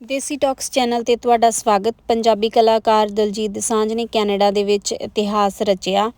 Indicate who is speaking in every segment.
Speaker 1: ਦੇਸੀ talks channel ਤੇ ਤੁਹਾਡਾ ਸਵਾਗਤ। ਪੰਜਾਬੀ ਕਲਾਕਾਰ ਦਲਜੀਤ ਦਸਾਂਝ ਨੇ ਕੈਨੇਡਾ ਦੇ ਵਿੱਚ ਇਤਿਹਾਸ ਰਚਿਆ।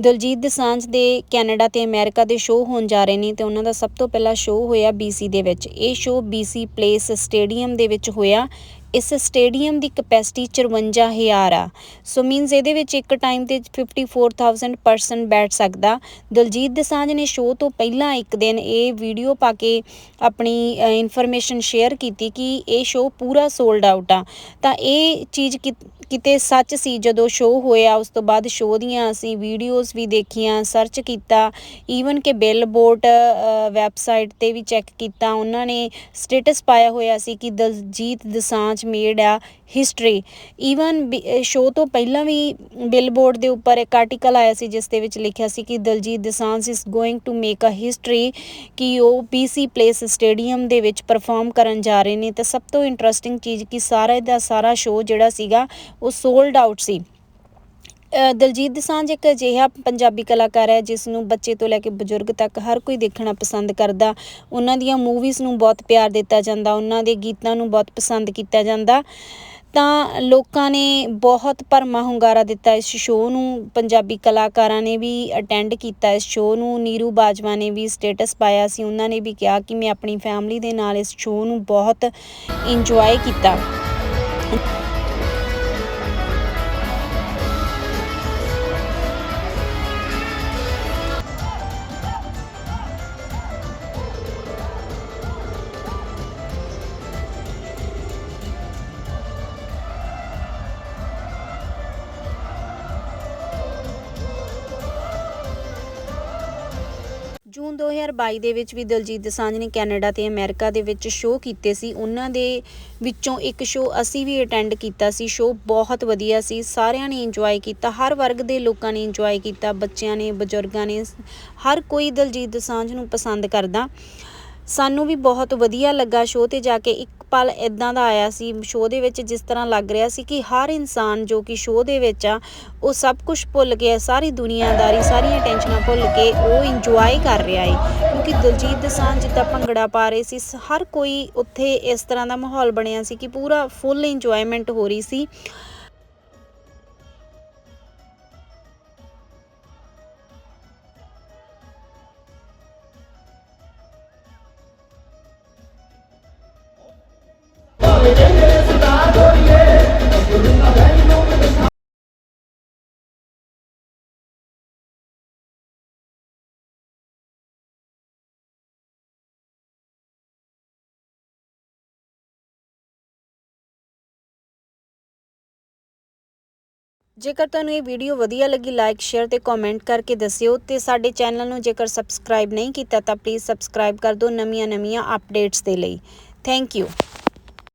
Speaker 1: ਦਲਜੀਤ ਦਸਾਂਝ ਦੇ ਕੈਨੇਡਾ ਤੇ ਅਮਰੀਕਾ ਦੇ ਸ਼ੋਅ ਹੋਣ ਜਾ ਰਹੇ ਨੇ ਤੇ ਉਹਨਾਂ ਦਾ ਸਭ ਤੋਂ ਪਹਿਲਾ ਸ਼ੋਅ ਹੋਇਆ BC ਦੇ ਵਿੱਚ। ਇਹ ਸ਼ੋਅ BC ਪਲੇਸ ਸਟੇਡੀਅਮ ਦੇ ਵਿੱਚ ਹੋਇਆ। ਇਸ ਸਟੇਡੀਅਮ ਦੀ ਕਪੈਸਿਟੀ 54000 ਆ। ਸੋ ਮੀਨਸ ਇਹਦੇ ਵਿੱਚ ਇੱਕ ਟਾਈਮ ਤੇ 54000 ਪਰਸਨ ਬੈਠ ਸਕਦਾ। ਦਲਜੀਤ ਦਸਾਂਝ ਨੇ ਸ਼ੋਅ ਤੋਂ ਪਹਿਲਾਂ ਇੱਕ ਦਿਨ ਇਹ ਵੀਡੀਓ ਪਾ ਕੇ ਆਪਣੀ ਇਨਫੋਰਮੇਸ਼ਨ ਸ਼ੇਅਰ ਕੀਤੀ ਕਿ ਇਹ ਸ਼ੋਅ ਪੂਰਾ ਸੋਲਡ ਆਊਟ ਆ। ਤਾਂ ਇਹ ਚੀਜ਼ ਕਿ- ਕਿਤੇ ਸੱਚ ਸੀ। ਜਦੋਂ ਸ਼ੋਅ ਹੋਇਆ, ਉਸ ਤੋਂ ਬਾਅਦ ਸ਼ੋਅ ਦੀਆਂ ਅਸੀਂ ਵੀਡੀਓਜ਼ ਵੀ ਦੇਖੀਆਂ ਸਰਚ ਕੀਤਾ। ਈਵਨ ਕਿ ਬਿਲਬੋਰਡ ਵੈਬਸਾਈਟ ਤੇ ਵੀ ਚੈੱਕ ਕੀਤਾ। ਉਹਨਾਂ ਨੇ ਸਟੇਟਸ ਪਾਇਆ ਹੋਇਆ ਸੀ ਕਿ Diljit Dosanjh made a history even show ਤੋਂ ਪਹਿਲਾਂ ਵੀ ਬਿਲਬੋਰਡ ਦੇ ਉੱਪਰ ਇੱਕ ਆਰਟੀਕਲ ਆਇਆ ਸੀ, ਜਿਸ ਦੇ ਵਿੱਚ ਲਿਖਿਆ ਸੀ ਕਿ Diljit Dosanjh is going to make a history ਕਿ ਉਹ ਪੀਸੀ ਪਲੇਸ ਸਟੇਡੀਅਮ ਦੇ ਵਿੱਚ ਪਰਫਾਰਮ ਕਰਨ ਜਾ ਰਹੇ ਨੇ। ਤੇ ਸਭ ਤੋਂ ਇੰਟਰਸਟਿੰਗ ਚੀਜ਼ ਕਿ ਸਾਰਾ ਦਾ ਸਾਰਾ ਸ਼ੋਅ ਜਿਹੜਾ ਸੀਗਾ ਉਹ ਸੋਲਡ ਆਊਟ ਸੀ। ਦਲਜੀਤ ਦੋਸਾਂਝ ਇੱਕ ਅਜਿਹਾ ਪੰਜਾਬੀ ਕਲਾਕਾਰ ਹੈ, ਜਿਸ ਨੂੰ ਬੱਚੇ ਤੋਂ ਲੈ ਕੇ ਬਜ਼ੁਰਗ ਤੱਕ ਹਰ ਕੋਈ ਦੇਖਣਾ ਪਸੰਦ ਕਰਦਾ। ਉਹਨਾਂ ਦੀਆਂ ਮੂਵੀਜ਼ ਨੂੰ ਬਹੁਤ ਪਿਆਰ ਦਿੱਤਾ ਜਾਂਦਾ, ਉਹਨਾਂ ਦੇ ਗੀਤਾਂ ਨੂੰ ਬਹੁਤ ਪਸੰਦ ਕੀਤਾ ਜਾਂਦਾ। ਤਾਂ ਲੋਕਾਂ ਨੇ ਬਹੁਤ ਭਰਮਾ ਹੁੰਗਾਰਾ ਦਿੱਤਾ ਇਸ ਸ਼ੋਅ ਨੂੰ। ਪੰਜਾਬੀ ਕਲਾਕਾਰਾਂ ਨੇ ਵੀ ਅਟੈਂਡ ਕੀਤਾ ਇਸ ਸ਼ੋਅ ਨੂੰ। ਨੀਰੂ ਬਾਜਵਾ ਨੇ ਵੀ ਸਟੇਟਸ ਪਾਇਆ ਸੀ। ਉਹਨਾਂ ਨੇ ਵੀ ਕਿਹਾ ਕਿ ਮੈਂ ਆਪਣੀ ਫੈਮਿਲੀ ਦੇ ਨਾਲ ਇਸ ਸ਼ੋਅ ਨੂੰ ਬਹੁਤ ਇੰਜੋਏ ਕੀਤਾ। ਜੂਨ 2022 ਦੇ ਵਿੱਚ ਵੀ ਦਲਜੀਤ ਦਸਾਂਝ ਨੇ ਕੈਨੇਡਾ ਤੇ ਅਮਰੀਕਾ ਦੇ ਵਿੱਚ ਸ਼ੋਅ ਕੀਤੇ ਸੀ। ਉਹਨਾਂ ਦੇ ਵਿੱਚੋਂ ਇੱਕ ਸ਼ੋਅ ਅਸੀਂ ਵੀ ਅਟੈਂਡ ਕੀਤਾ ਸੀ। ਸ਼ੋਅ ਬਹੁਤ ਵਧੀਆ ਸੀ। ਸਾਰਿਆਂ ਨੇ ਇੰਜੋਏ ਕੀਤਾ। ਹਰ ਵਰਗ ਦੇ ਲੋਕਾਂ ਨੇ ਇੰਜੋਏ ਕੀਤਾ। ਬੱਚਿਆਂ ਨੇ, ਬਜ਼ੁਰਗਾਂ ਨੇ। ਹਰ ਕੋਈ ਦਲਜੀਤ ਦਸਾਂਝ ਨੂੰ ਪਸੰਦ ਕਰਦਾ। ਸਾਨੂੰ ਵੀ ਬਹੁਤ ਵਧੀਆ ਲੱਗਾ ਸ਼ੋਅ ਤੇ ਜਾ ਕੇ। ਇੱਕ ਪਲ ਇਦਾਂ ਦਾ ਆਇਆ ਸੀ ਸ਼ੋਅ ਦੇ ਵਿੱਚ ਜਿਸ ਤਰ੍ਹਾਂ ਲੱਗ ਰਿਹਾ ਸੀ ਕਿ ਹਰ ਇਨਸਾਨ ਜੋ ਕਿ ਸ਼ੋਅ ਦੇ ਵਿੱਚ ਆ, ਉਹ ਸਭ ਕੁਝ ਭੁੱਲ ਕੇ ਸਾਰੀ ਦੁਨੀਆਦਾਰੀ, ਸਾਰੀਆਂ ਟੈਨਸ਼ਨਾਂ ਭੁੱਲ ਕੇ ਉਹ ਇੰਜੋਏ ਕਰ ਰਿਹਾ ਏ। ਕਿਉਂਕਿ ਦਿਲਜੀਤ ਦਸਾਂਝ ਜਿੱਦਾਂ ਭੰਗੜਾ ਪਾ ਰਹੇ ਸੀ ਹਰ ਕੋਈ ਉੱਥੇ ਇਸ ਤਰ੍ਹਾਂ ਦਾ ਮਾਹੌਲ ਬਣਿਆ ਸੀ ਕਿ ਪੂਰਾ ਫੁੱਲ ਇੰਜੋਇਮੈਂਟ ਹੋ ਰਹੀ ਸੀ। ਜੇਕਰ ਤੁਹਾਨੂੰ ਇਹ ਵੀਡੀਓ ਵਧੀਆ ਲੱਗੀ ਲਾਈਕ ਸ਼ੇਅਰ ਤੇ ਕਮੈਂਟ ਕਰਕੇ ਦੱਸਿਓ ਤੇ ਸਾਡੇ ਚੈਨਲ ਨੂੰ ਜੇਕਰ ਸਬਸਕ੍ਰਾਈਬ ਨਹੀਂ ਕੀਤਾ ਤਾਂ ਪਲੀਜ਼ ਸਬਸਕ੍ਰਾਈਬ ਕਰ ਦਿਓ ਨਵੀਆਂ ਨਵੀਆਂ ਅਪਡੇਟਸ ਦੇ ਲਈ। Thank you